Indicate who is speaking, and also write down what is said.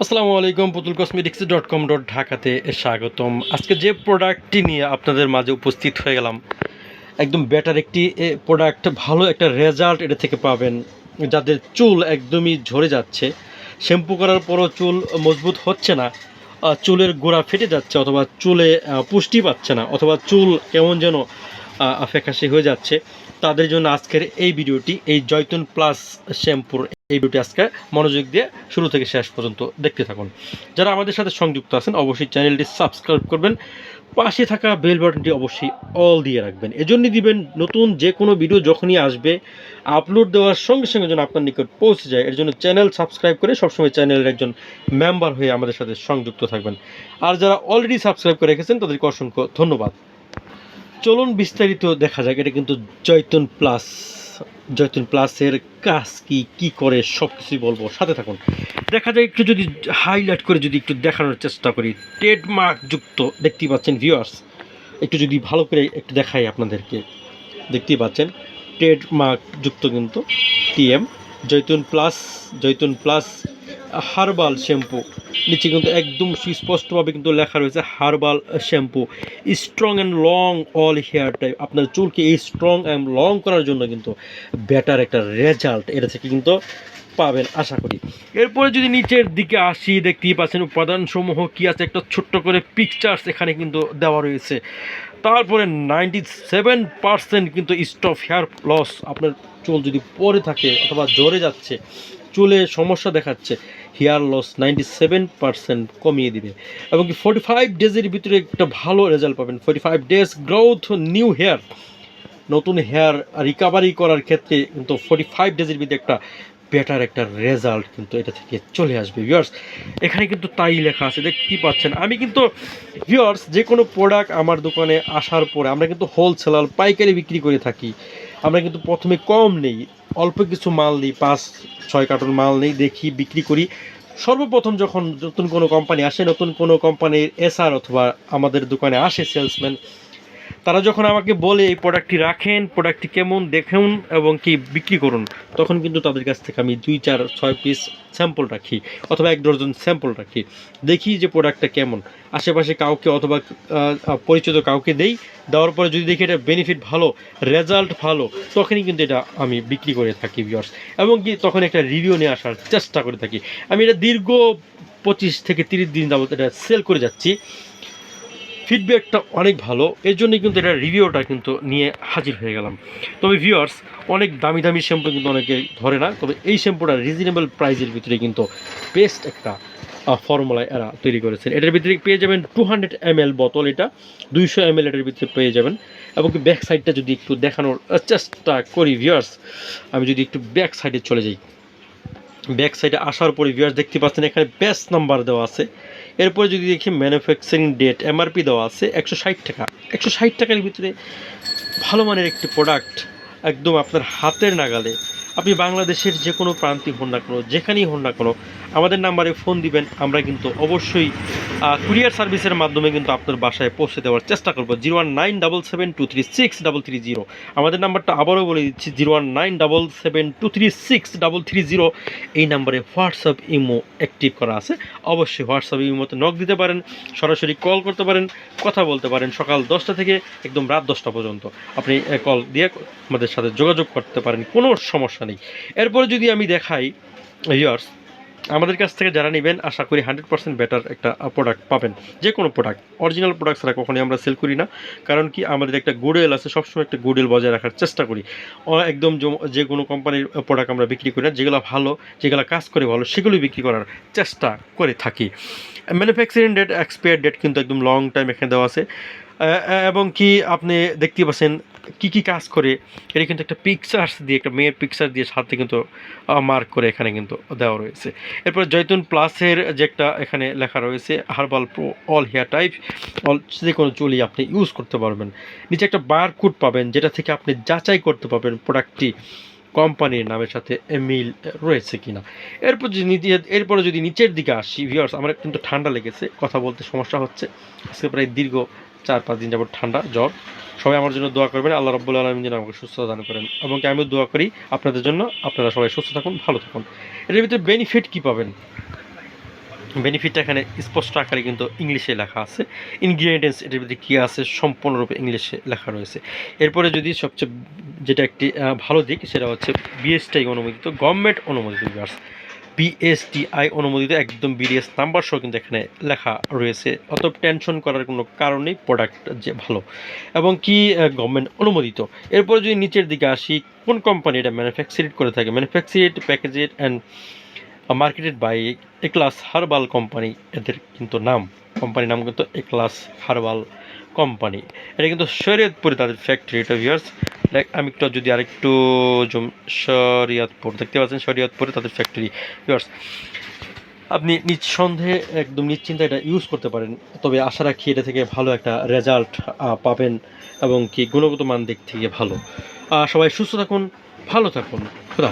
Speaker 1: আসসালামু আলাইকুম পুতুল কসমেটিক্স ডট কম ডট ঢাকাতে স্বাগতম। আজকে যে প্রোডাক্টটি নিয়ে আপনাদের মাঝে উপস্থিত হয়ে গেলাম একদম বেটার একটি প্রোডাক্ট ভালো একটা রেজাল্ট এটা থেকে পাবেন। যাদের চুল একদমই ঝরে যাচ্ছে শ্যাম্পু করার পরও চুল মজবুত হচ্ছে না চুলের গোড়া ফেটে যাচ্ছে অথবা চুলে পুষ্টি পাচ্ছে না অথবা চুল কেমন যেন আহ, ফ্যাকাশে হয়ে যাচ্ছে তাদের জন্য আজকের এই ভিডিওটি এই জয়তুন প্লাস শ্যাম্পুর এই ভিডিওটি আজকে মনোযোগ দিয়ে শুরু থেকে শেষ পর্যন্ত দেখতে থাকুন। যারা আমাদের সাথে সংযুক্ত আছেন, অবশ্যই চ্যানেলটি সাবস্ক্রাইব করবেন। পাশে থাকা বেল বাটনটি অবশ্যই অল দিয়ে রাখবেন। এজন্যই দিবেন নতুন যে কোনো ভিডিও যখনই আসবে, আপলোড দেওয়ার সঙ্গে সঙ্গে যেন আপনার নিকট পৌঁছে যায়। এর জন্য চ্যানেল সাবস্ক্রাইব করে সবসময় চ্যানেলের একজন মেম্বার হয়ে আমাদের সাথে সংযুক্ত থাকবেন। আর যারা অলরেডি সাবস্ক্রাইব করে রেখেছেন, তাদেরকে অসংখ্য ধন্যবাদ। চলুন বিস্তারিত দেখা যাক। এটা কিন্তু জয়তুন প্লাস জয়তুন প্লাসের কাজ কি কি করে সব কিছুই বলব। সাথে থাকুন। দেখা যায়, একটু যদি হাইলাইট করে যদি একটু দেখানোর চেষ্টা করি ট্রেডমার্ক যুক্ত, দেখতেই পাচ্ছেন ভিউয়ার্স একটু যদি ভালো করে একটু দেখাই আপনাদেরকে। দেখতেই পাচ্ছেন ট্রেডমার্ক যুক্ত কিন্তু TM জৈতুন plus জৈতুন plus, herbal shampoo. নিচে কিন্তু একদম সুস্পষ্টভাবে কিন্তু লেখা রয়েছে herbal shampoo. Strong and long all hair type. আপনার চুলকে এই স্ট্রং অ্যান্ড লং করার জন্য কিন্তু বেটার একটা রেজাল্ট। এটা থেকে কিন্তু পাবেন, আশা করি। এরপরে যদি নিচের দিকে আসি, দেখতেই পাচ্ছেন উপাদানসমূহ কি আছে, একটা ছোট্ট করে পিকচার্স এখানে কিন্তু দেওয়া রয়েছে। তারপরে নাইনটি সেভেন পার্সেন্ট কিন্তু স্টপ হেয়ার লস আপনার চুল যদি পরে থাকে অথবা জ্বরে যাচ্ছে, চুলে সমস্যা দেখাচ্ছে hair loss ninety seven percent কমিয়ে দিবে। এবং কি ফোর্টি ফাইভ ডেজের ভিতরে একটা ভালো রেজাল্ট পাবেন। Forty five days growth new hair নতুন হেয়ার রিকাভারি করার ক্ষেত্রে কিন্তু ফোর্টি ফাইভ ডেজের ভিতরে একটা বেটার একটা রেজাল্ট কিন্তু এটা থেকে চলে আসবে ভিউয়ার্স এখানে কিন্তু তাই লেখা আছে, দেখতেই পাচ্ছেন। আমি কিন্তু ভিউয়ার্স যে কোনো প্রোডাক্ট আমার দোকানে আসার পরে আমরা কিন্তু হোলসেলার পাইকারি বিক্রি করে থাকি। আমরা কিন্তু প্রথমে কম নেই, অল্প কিছু মাল নিই, পাঁচ, ছয় কার্টন মাল নেই, দেখি, বিক্রি করি। সর্বপ্রথম যখন নতুন কোনো কোম্পানি আসে, নতুন কোনো কোম্পানির এসআর অথবা আমাদের দোকানে আসে সেলসম্যান তারা যখন আমাকে বলে এই প্রোডাক্টটি রাখেন প্রোডাক্টটি কেমন দেখুন এবং কি বিক্রি করুন, তখন কিন্তু তাদের কাছ থেকে আমি দুই, চার, ছয় পিস স্যাম্পল রাখি অথবা এক ডজন স্যাম্পল রাখি। দেখি যে প্রোডাক্টটা কেমন। আশেপাশে কাউকে অথবা পরিচিত কাউকে দেই, দেওয়ার পরে যদি দেখি এটা বেনিফিট ভালো রেজাল্ট ভালো, তখনই কিন্তু এটা আমি বিক্রি করে থাকি ভিউয়ার্স এবং কি তখন একটা রিভিউ নিয়ে আসার চেষ্টা করে থাকি। আমি এটা দীর্ঘ পঁচিশ থেকে তিরিশ দিন যাবত এটা সেল করে যাচ্ছি। ফিডব্যাকটা অনেক ভালো। এর জন্যই কিন্তু এটা রিভিউটা কিন্তু নিয়ে হাজির হয়ে গেলাম। তবে ভিউয়ার্স অনেক দামি দামি শ্যাম্পু কিন্তু অনেকে ধরে না, তবে এই শ্যাম্পুটা রিজনেবল প্রাইসের ভিতরে কিন্তু বেস্ট একটা ফর্মুলা এরা তৈরি করেছেন। এটার ভিতরে পেয়ে যাবেন টু হান্ড্রেড এম বোতল এটা, দুইশো এম এটার ভিতরে পেয়ে যাবেন। এবং ব্যাক সাইডটা যদি একটু দেখানোর চেষ্টা করি ভিউয়ার্স আমি যদি একটু ব্যাক সাইডে চলে যাই। ব্যাক সাইডে আসার পরে ভিউয়ার্স দেখতে পাচ্ছেন এখানে বেস্ট নাম্বার দেওয়া আছে। এরপরে যদি দেখি ম্যানুফ্যাকচারিং ডেট এমআরপি দেওয়া আছে একশো ষাট টাকা। একশো ষাট টাকার ভিতরে ভালো মানের একটি প্রোডাক্ট একদম আপনার হাতের নাগালে। আপনি বাংলাদেশের যে কোনো প্রান্তিক হন না কোনো, যেখানেই হন না কোনো আমাদের নাম্বারে ফোন দিবেন, আমরা কিন্তু অবশ্যই কুরিয়ার সার্ভিসের মাধ্যমে কিন্তু আপনার বাসায় পৌঁছে দেওয়ার চেষ্টা করব। Zero one nine double seven two three six double three zero. আমাদের নাম্বারটা আবারও বলে দিচ্ছি, zero one nine double seven two three six double three zero. এই নাম্বারে হোয়াটসঅ্যাপ ইমো অ্যাক্টিভ করা আছে। অবশ্যই হোয়াটসঅ্যাপ ইমোতে নক দিতে পারেন, সরাসরি কল করতে পারেন, কথা বলতে পারেন সকাল দশটা থেকে একদম রাত দশটা পর্যন্ত। আপনি কল দিয়ে আমাদের সাথে যোগাযোগ করতে পারেন, কোনো সমস্যা নেই। এরপরে যদি আমি দেখাই ইয়ার্স আমাদের কাছ থেকে যারা নেবেন, আশা করি হান্ড্রেড পার্সেন্ট বেটার একটা প্রোডাক্ট পাবেন। যে কোনো প্রোডাক্ট অরিজিনাল প্রোডাক্ট ছাড়া কখনোই আমরা সেল করি না। কারণ কি, আমাদের একটা গুডেল আছে, সবসময় একটা গুডেল বজায় রাখার চেষ্টা করি। একদম যে কোনো কোম্পানির প্রোডাক্ট আমরা বিক্রি করি না, যেগুলো ভালো, যেগুলো কাজ করে ভালো, সেগুলোই বিক্রি করার চেষ্টা করে থাকি। ম্যানুফ্যাকচারিং ডেট এক্সপায়ার ডেট কিন্তু একদম লং টাইম এখানে দেওয়া আছে। এবং কি, আপনি দেখতে পাচ্ছেন কি কি কাজ করে, এটা কিন্তু একটা পিকচার্স দিয়ে, একটা মেয়ের পিকচার দিয়ে সাথে কিন্তু মার্ক করে এখানে কিন্তু দেওয়া রয়েছে। এরপর জৈতুন প্লাসের যে একটা এখানে লেখা রয়েছে herbal pro all hair type all যে কোনো চুলই আপনি ইউজ করতে পারবেন। নিচে একটা বারকোড পাবেন, যেটা থেকে আপনি যাচাই করতে পারবেন প্রোডাক্টটি কোম্পানির নামের সাথে মিল রয়েছে কিনা। এরপর যদি এরপরে যদি নিচের দিকে আসি ভিউয়ার্স আমার কিন্তু ঠান্ডা লেগেছে, কথা বলতে সমস্যা হচ্ছে। আজকে প্রায় দীর্ঘ চার পাঁচ দিন যাবত ঠান্ডা, জ্বর। সবাই আমার জন্য দোয়া করবেন। আল্লাহ রব্বুল আলমিন যেন আমাকে সুস্থ দান করেন এবং আমিও দোয়া করি আপনাদের জন্য। আপনারা সবাই সুস্থ থাকুন, ভালো থাকুন। এটার ভিতরে বেনিফিট কী পাবেন? বেনিফিটটা এখানে স্পষ্ট আকারে কিন্তু ইংলিশে লেখা আছে। ইনগ্রিডিয়েন্টস এটার ভিতরে কী আছে? সম্পূর্ণরূপে ইংলিশে লেখা রয়েছে। এরপরে যদি সবচেয়ে যেটা একটি ভালো দিক, সেটা হচ্ছে বিএসটাই অনুমোদিত গভর্নমেন্ট অনুমোদিত বিএসটিআই অনুমোদিত একদম বিডিএস নাম্বার সহ কিন্তু এখানে লেখা রয়েছে। অত টেনশন করার কোনো কারণেই প্রোডাক্ট যে ভালো। এবং কি গভর্নমেন্ট অনুমোদিত? এরপরে যদি নিচের দিকে আসি, কোন কোম্পানি এটা ম্যানুফ্যাকচারিড করে থাকে? Manufactured packaged and marketed by এক্লাস herbal company এদের কিন্তু নাম। কোম্পানির নাম কিন্তু এক্লাস হার্বাল কোম্পানি এটা কিন্তু শরীয়তপুরে তাদের ফ্যাক্টরি এটা ভিউয়ার্স আমি একটু যদি আরেকটু জম শরিয়াতপুর, দেখতে পাচ্ছেন শরিয়াতপুরে তাদের ফ্যাক্টরি আপনি নিঃসন্দেহে একদম নিশ্চিন্তে এটা ইউজ করতে পারেন। তবে আশা রাখি এটা থেকে ভালো একটা রেজাল্ট পাবেন এবং কি গুণগত মান দিক থেকে ভালো। সবাই সুস্থ থাকুন, ভালো থাকুন। খুদা